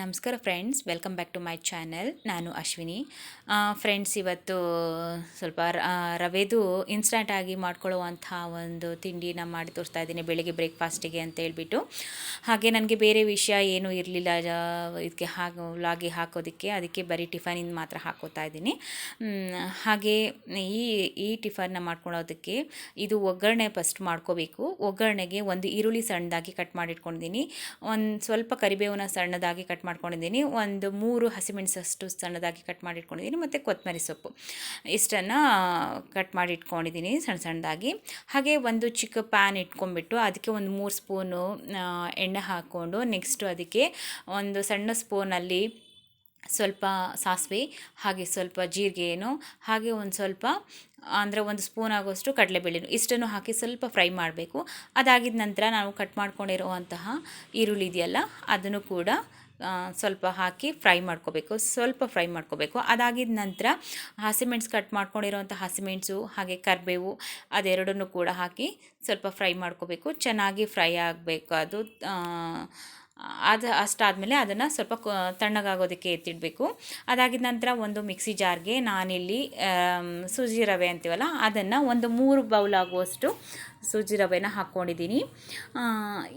ನಮಸ್ಕಾರ friends, welcome back to my channel. ನಾನು Ashwini. Friends, ಇವತ್ತು ಸ್ವಲ್ಪ ರವೆದು ಇನ್ಸ್ಟಂಟ್ ಆಗಿ ಮಾಡ್ಕೊಳ್ಳುವಂಥ ಒಂದು ತಿಂಡಿನ ಮಾಡಿ ತೋರಿಸ್ತಾ ಇದ್ದೀನಿ, ಬೆಳಿಗ್ಗೆ ಬ್ರೇಕ್ಫಾಸ್ಟಿಗೆ ಅಂತ ಹೇಳ್ಬಿಟ್ಟು. ಹಾಗೆ ನನಗೆ ಬೇರೆ ವಿಷಯ ಏನೂ ಇರಲಿಲ್ಲ ಇದಕ್ಕೆ ಹಾಗೆ ಲಾಗಿ ಹಾಕೋದಕ್ಕೆ, ಅದಕ್ಕೆ ಬರೀ ಟಿಫನಿಂದ ಮಾತ್ರ ಹಾಕೋತಾ ಇದ್ದೀನಿ. ಹಾಗೆ ಈ ಈ ಟಿಫನ್ನ ಮಾಡ್ಕೊಳ್ಳೋದಕ್ಕೆ ಇದು ಒಗ್ಗರಣೆ ಫಸ್ಟ್ ಮಾಡ್ಕೋಬೇಕು. ಒಗ್ಗರಣೆಗೆ ಒಂದು ಈರುಳ್ಳಿ ಸಣ್ಣದಾಗಿ ಕಟ್ ಮಾಡಿಟ್ಕೊಂಡಿದ್ದೀನಿ. ಒಂದು ಸ್ವಲ್ಪ ಕರಿಬೇವನ್ನ ಸಣ್ಣದಾಗಿ ಕಟ್ ಮಾಡ್ಕೊಂಡಿದ್ದೀನಿ. ಒಂದು ಮೂರು ಹಸಿಮೆಣಸಷ್ಟು ಸಣ್ಣದಾಗಿ ಕಟ್ ಮಾಡಿಟ್ಕೊಂಡಿದ್ದೀನಿ, ಮತ್ತು ಕೊತ್ತಂಬರಿ ಸೊಪ್ಪು. ಇಷ್ಟನ್ನು ಕಟ್ ಮಾಡಿ ಇಟ್ಕೊಂಡಿದ್ದೀನಿ ಸಣ್ಣ ಸಣ್ಣದಾಗಿ. ಹಾಗೆ ಒಂದು ಚಿಕ್ಕ ಪ್ಯಾನ್ ಇಟ್ಕೊಂಡ್ಬಿಟ್ಟು ಅದಕ್ಕೆ ಒಂದು ಮೂರು ಸ್ಪೂನು ಎಣ್ಣೆ ಹಾಕ್ಕೊಂಡು ನೆಕ್ಸ್ಟು ಅದಕ್ಕೆ ಒಂದು ಸಣ್ಣ ಸ್ಪೂನಲ್ಲಿ ಸ್ವಲ್ಪ ಸಾಸಿವೆ, ಹಾಗೆ ಸ್ವಲ್ಪ ಜೀರಿಗೆ ಏನು ಹಾಗೆ ಒಂದು ಸ್ವಲ್ಪ, ಅಂದರೆ ಒಂದು ಸ್ಪೂನ್ ಆಗೋಷ್ಟು ಕಡಲೆಬೇಳೆನು. ಇಷ್ಟನ್ನು ಹಾಕಿ ಸ್ವಲ್ಪ ಫ್ರೈ ಮಾಡಬೇಕು. ಅದಾಗಿದ ನಂತರ ನಾವು ಕಟ್ ಮಾಡ್ಕೊಂಡಿರುವಂತಹ ಈರುಳ್ಳಿ ಇದೆಯಲ್ಲ, ಅದನ್ನು ಕೂಡ ಸ್ವಲ್ಪ ಹಾಕಿ ಫ್ರೈ ಮಾಡ್ಕೋಬೇಕು, ಸ್ವಲ್ಪ ಫ್ರೈ ಮಾಡ್ಕೋಬೇಕು. ಅದಾಗಿದ ನಂತರ ಹಸಿಮೆಣ್ಸು ಕಟ್ ಮಾಡ್ಕೊಂಡಿರುವಂಥ ಹಸಿಮೆಣಸು ಹಾಗೆ ಕರಿಬೇವು, ಅದೆರಡನ್ನೂ ಕೂಡ ಹಾಕಿ ಸ್ವಲ್ಪ ಫ್ರೈ ಮಾಡ್ಕೋಬೇಕು. ಚೆನ್ನಾಗಿ ಫ್ರೈ ಆಗಬೇಕು ಅದು. ಅದು ಅಷ್ಟಾದಮೇಲೆ ಅದನ್ನು ಸ್ವಲ್ಪ ತಣ್ಣಗಾಗೋದಕ್ಕೆ ಎತ್ತಿಡಬೇಕು. ಅದಾಗಿದ ನಂತರ ಒಂದು ಮಿಕ್ಸಿ ಜಾರ್ಗೆ ನಾನಿಲ್ಲಿ ಸೂಜಿ ರವೆ ಅಂತೀವಲ್ಲ, ಅದನ್ನು ಒಂದು ಮೂರು ಬೌಲ್ ಆಗುವಷ್ಟು ಸೂಜಿ ರವೆನ ಹಾಕ್ಕೊಂಡಿದ್ದೀನಿ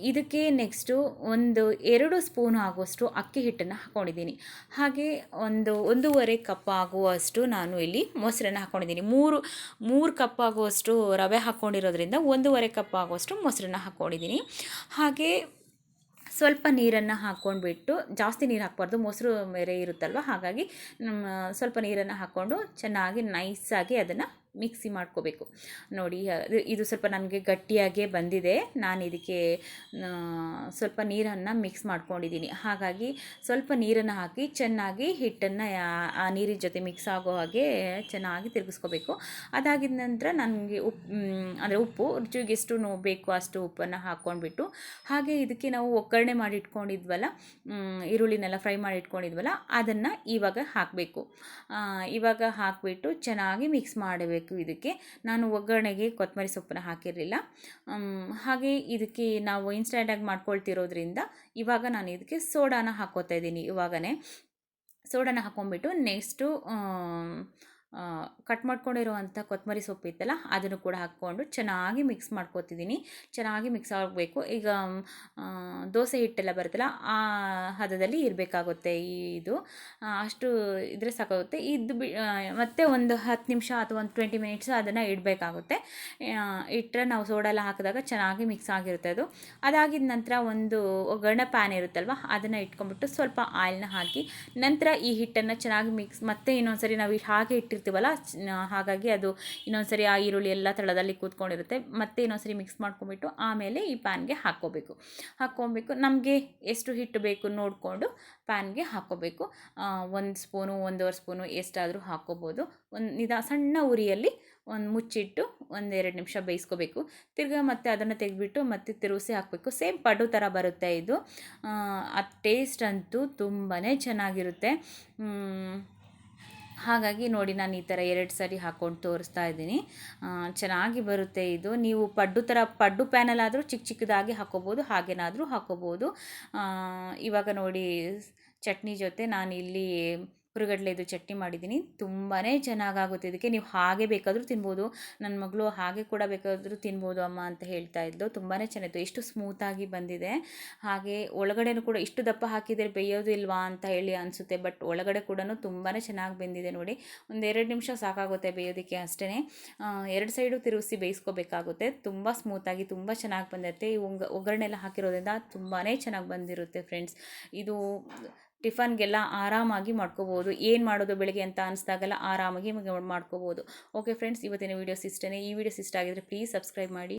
ಇದಕ್ಕೆ ನೆಕ್ಸ್ಟು ಒಂದು ಎರಡು ಸ್ಪೂನು ಆಗುವಷ್ಟು ಅಕ್ಕಿ ಹಿಟ್ಟನ್ನು ಹಾಕ್ಕೊಂಡಿದ್ದೀನಿ ಹಾಗೆ ಒಂದು ಒಂದೂವರೆ ಕಪ್ ಆಗುವಷ್ಟು ನಾನು ಇಲ್ಲಿ ಮೊಸರನ್ನು ಹಾಕ್ಕೊಂಡಿದ್ದೀನಿ ಮೂರು ಮೂರು ಕಪ್ ಆಗುವಷ್ಟು ರವೆ ಹಾಕ್ಕೊಂಡಿರೋದ್ರಿಂದ ಒಂದೂವರೆ ಕಪ್ ಆಗುವಷ್ಟು ಮೊಸರನ್ನ ಹಾಕ್ಕೊಂಡಿದ್ದೀನಿ ಹಾಗೆ ಸ್ವಲ್ಪ ನೀರನ್ನು ಹಾಕ್ಕೊಂಡ್ಬಿಟ್ಟು, ಜಾಸ್ತಿ ನೀರು ಹಾಕ್ಬಾರ್ದು, ಮೊಸರು ಮೇರೆ ಇರುತ್ತಲ್ವ? ಹಾಗಾಗಿ ಸ್ವಲ್ಪ ನೀರನ್ನು ಹಾಕ್ಕೊಂಡು ಚೆನ್ನಾಗಿ ನೈಸಾಗಿ ಅದನ್ನು ಮಿಕ್ಸಿ ಮಾಡ್ಕೋಬೇಕು. ನೋಡಿ ಇದು ಸ್ವಲ್ಪ ನನಗೆ ಗಟ್ಟಿಯಾಗೇ ಬಂದಿದೆ. ನಾನು ಇದಕ್ಕೆ ಸ್ವಲ್ಪ ನೀರನ್ನು ಮಿಕ್ಸ್ ಮಾಡ್ಕೊಂಡಿದ್ದೀನಿ. ಹಾಗಾಗಿ ಸ್ವಲ್ಪ ನೀರನ್ನು ಹಾಕಿ ಚೆನ್ನಾಗಿ ಹಿಟ್ಟನ್ನು, ಆ ನೀರಿನ ಜೊತೆ ಮಿಕ್ಸ್ ಆಗೋ ಹಾಗೆ ಚೆನ್ನಾಗಿ ತಿರುಗಿಸ್ಕೋಬೇಕು. ಅದಾಗಿದ ನಂತರ ನನಗೆ ಉಪ್ಪು ಅಂದರೆ ಉಪ್ಪು, ರುಚಿಗೆ ಎಷ್ಟು ನೋ, ಬೇಕು ಅಷ್ಟು ಉಪ್ಪನ್ನು ಹಾಕ್ಕೊಂಡ್ಬಿಟ್ಟು, ಹಾಗೆ ಇದಕ್ಕೆ ನಾವು ಒಗ್ಗರಣೆ ಮಾಡಿ ಇಟ್ಕೊಂಡಿದ್ವಲ್ಲ ಈರುಳ್ಳಿನೆಲ್ಲ ಫ್ರೈ ಮಾಡಿ ಇಟ್ಕೊಂಡಿದ್ವಲ್ಲ ಅದನ್ನು ಇವಾಗ ಹಾಕಬೇಕು. ಇವಾಗ ಹಾಕಿಬಿಟ್ಟು ಚೆನ್ನಾಗಿ ಮಿಕ್ಸ್ ಮಾಡಬೇಕು. ಇದಕ್ಕೆ. ನಾನು ಒಗ್ಗರಣೆಗೆ ಕೊತ್ತಂಬರಿ ಸೊಪ್ಪನ್ನ ಹಾಕಿರಲಿಲ್ಲ. ಹಾಗೆ ಇದಕ್ಕೆ ನಾವು ಇನ್ಸ್ಟ್ಯಾಂಡಾಗಿ ಮಾಡ್ಕೊಳ್ತಿರೋದ್ರಿಂದ ಇವಾಗ ನಾನು ಇದಕ್ಕೆ ಸೋಡಾನ ಹಾಕ್ಕೋತಾ ಇದ್ದೀನಿ ಇವಾಗನೇ. ಸೋಡಾನ ಹಾಕ್ಕೊಂಬಿಟ್ಟು ನೆಕ್ಸ್ಟು ಕಟ್ ಮಾಡ್ಕೊಂಡಿರುವಂಥ ಕೊತ್ತಂಬರಿ ಸೊಪ್ಪು ಇತ್ತಲ್ಲ, ಅದನ್ನು ಕೂಡ ಹಾಕ್ಕೊಂಡು ಚೆನ್ನಾಗಿ ಮಿಕ್ಸ್ ಮಾಡ್ಕೋತಿದ್ದೀನಿ ಚೆನ್ನಾಗಿ ಮಿಕ್ಸ್ ಆಗಬೇಕು. ಈಗ ದೋಸೆ ಹಿಟ್ಟೆಲ್ಲ ಬರುತ್ತಲ್ಲ, ಆ ಹದದಲ್ಲಿ ಇರಬೇಕಾಗುತ್ತೆ ಇದು. ಅಷ್ಟು ಇದ್ರೆ ಸಾಕಾಗುತ್ತೆ. ಇದು ಬಿ ಮತ್ತೆ ಒಂದು ಹತ್ತು ನಿಮಿಷ ಅಥವಾ ಒಂದು ಟ್ವೆಂಟಿ ಮಿನಿಟ್ಸ್ ಅದನ್ನು ಇಡಬೇಕಾಗುತ್ತೆ. ಇಟ್ಟರೆ ನಾವು ಸೋಡಾ ಎಲ್ಲ ಹಾಕಿದಾಗ ಚೆನ್ನಾಗಿ ಮಿಕ್ಸ್ ಆಗಿರುತ್ತೆ ಅದು. ಅದಾಗಿದ ನಂತರ ಒಂದು ಒಗ್ಗರಣೆ ಪ್ಯಾನ್ ಇರುತ್ತಲ್ವ, ಅದನ್ನು ಇಟ್ಕೊಂಡ್ಬಿಟ್ಟು ಸ್ವಲ್ಪ ಆಯಿಲ್ನ ಹಾಕಿ, ನಂತರ ಈ ಹಿಟ್ಟನ್ನು ಚೆನ್ನಾಗಿ ಮಿಕ್ಸ್ ಮತ್ತೆ ಇನ್ನೊಂದ್ಸರಿ ನಾವು ಹಾಗೆ ಇಟ್ಟಿರ್ತೀವಲ್ಲ ಚ- ಹಾಗಾಗಿ ಅದು ಇನ್ನೊಂದ್ಸರಿ ಆ ಈರುಳ್ಳಿ ಎಲ್ಲ ತಳದಲ್ಲಿ ಕೂತ್ಕೊಂಡಿರುತ್ತೆ. ಮತ್ತೆ ಇನ್ನೊಂದ್ಸರಿ ಮಿಕ್ಸ್ ಮಾಡ್ಕೊಂಬಿಟ್ಟು ಆಮೇಲೆ ಈ ಪ್ಯಾನ್ಗೆ ಹಾಕ್ಕೋಬೇಕು. ಹಾಕ್ಕೊಬೇಕು. ನಮಗೆ ಎಷ್ಟು ಹಿಟ್ಟು ಬೇಕು ನೋಡಿಕೊಂಡು ಪ್ಯಾನ್ಗೆ ಹಾಕ್ಕೋಬೇಕು. ಒಂದು ಸ್ಪೂನು ಒಂದೂವರೆ ಸ್ಪೂನು ಎಷ್ಟಾದರೂ ಹಾಕ್ಕೋಬೋದು. ಒಂದು ನಿದಾ ಸಣ್ಣ ಉರಿಯಲ್ಲಿ ಒಂದು ಮುಚ್ಚಿಟ್ಟು ಒಂದೆರಡು ನಿಮಿಷ ಬೇಯಿಸ್ಕೋಬೇಕು. ತಿರ್ಗಾ ಮತ್ತೆ ಅದನ್ನು ತೆಗೆದ್ಬಿಟ್ಟು ಮತ್ತೆ ತಿರುಗಿಸಿ ಹಾಕಬೇಕು. ಸೇಮ್ ಪಡು ಥರ ಬರುತ್ತೆ ಇದು. ಆ ಟೇಸ್ಟ್ ಅಂತೂ ತುಂಬಾ ಚೆನ್ನಾಗಿರುತ್ತೆ. ಹಾಗಾಗಿ ನೋಡಿ ನಾನು ಈ ಥರ ಎರಡು ಸರಿ ಹಾಕ್ಕೊಂಡು ತೋರಿಸ್ತಾ ಇದ್ದೀನಿ. ಚೆನ್ನಾಗಿ ಬರುತ್ತೆ ಇದು. ನೀವು ಪಡ್ಡು ಥರ ಪಡ್ಡು ಪ್ಯಾನಲ್ ಆದರೂ ಚಿಕ್ಕ ಚಿಕ್ಕದಾಗಿ ಹಾಕ್ಕೋಬೋದು ಹಾಗೇನಾದರೂ ಹಾಕ್ಕೋಬೋದು ಆ, ಇವಾಗ ನೋಡಿ ಚಟ್ನಿ ಜೊತೆ ನಾನು ಇಲ್ಲಿ ಹುರುಗಡ್ಲೆದು ಚಟ್ನಿ ಮಾಡಿದ್ದೀನಿ. ತುಂಬಾ ಚೆನ್ನಾಗಾಗುತ್ತೆ. ಇದಕ್ಕೆ ನೀವು ಹಾಗೆ ಬೇಕಾದರೂ ತಿನ್ಬೋದು. ನನ್ನ ಮಗಳು ಹಾಗೆ ಕೂಡ ಬೇಕಾದರೂ ತಿನ್ಬೋದು ಅಮ್ಮ ಅಂತ ಹೇಳ್ತಾ ಇದ್ಲು. ತುಂಬಾ ಚೆನ್ನಾಗಿತ್ತು. ಎಷ್ಟು ಸ್ಮೂತಾಗಿ ಬಂದಿದೆ. ಹಾಗೆ ಒಳಗಡೆನೂ ಕೂಡ ಇಷ್ಟು ದಪ್ಪ ಹಾಕಿದರೆ ಬೇಯೋದಿಲ್ವಾ ಅಂತ ಹೇಳಿ ಅನಿಸುತ್ತೆ. ಬಟ್ ಒಳಗಡೆ ಕೂಡ ತುಂಬಾ ಚೆನ್ನಾಗಿ ಬೆಂದಿದೆ ನೋಡಿ. ಒಂದು ಎರಡು ನಿಮಿಷ ಸಾಕಾಗುತ್ತೆ ಬೇಯೋದಕ್ಕೆ ಅಷ್ಟೇ ಎರಡು ಸೈಡು ತಿರುಗಿಸಿ ಬೇಯಿಸ್ಕೋಬೇಕಾಗುತ್ತೆ. ತುಂಬ ಸ್ಮೂತಾಗಿ ತುಂಬ ಚೆನ್ನಾಗಿ ಬಂದಿರುತ್ತೆ. ಈ ಒಗ್ಗ ಒಗ್ಗರಣೆ ಎಲ್ಲ ಹಾಕಿರೋದ್ರಿಂದ ತುಂಬಾ ಚೆನ್ನಾಗಿ ಬಂದಿರುತ್ತೆ ಫ್ರೆಂಡ್ಸ್ ಇದು ಟಿಫನ್ಗೆಲ್ಲ ಆರಾಮಾಗಿ ಮಾಡ್ಕೋಬೋದು. ಏನು ಮಾಡೋದು ಬೆಳಿಗ್ಗೆ ಅಂತ ಅನಿಸ್ದಾಗೆಲ್ಲ ಆರಾಮಾಗಿ ಮಾಡ್ಕೋಬೋದು. ಓಕೆ ಫ್ರೆಂಡ್ಸ್ ಇವತ್ತಿನ ವೀಡಿಯೋಸ್ ಇಷ್ಟೇ ಈ ವೀಡಿಯೋಸ್ ಇಷ್ಟ ಆಗಿದ್ರೆ ಪ್ಲೀಸ್ ಸಬ್ಸ್ಕ್ರೈಬ್ ಮಾಡಿ.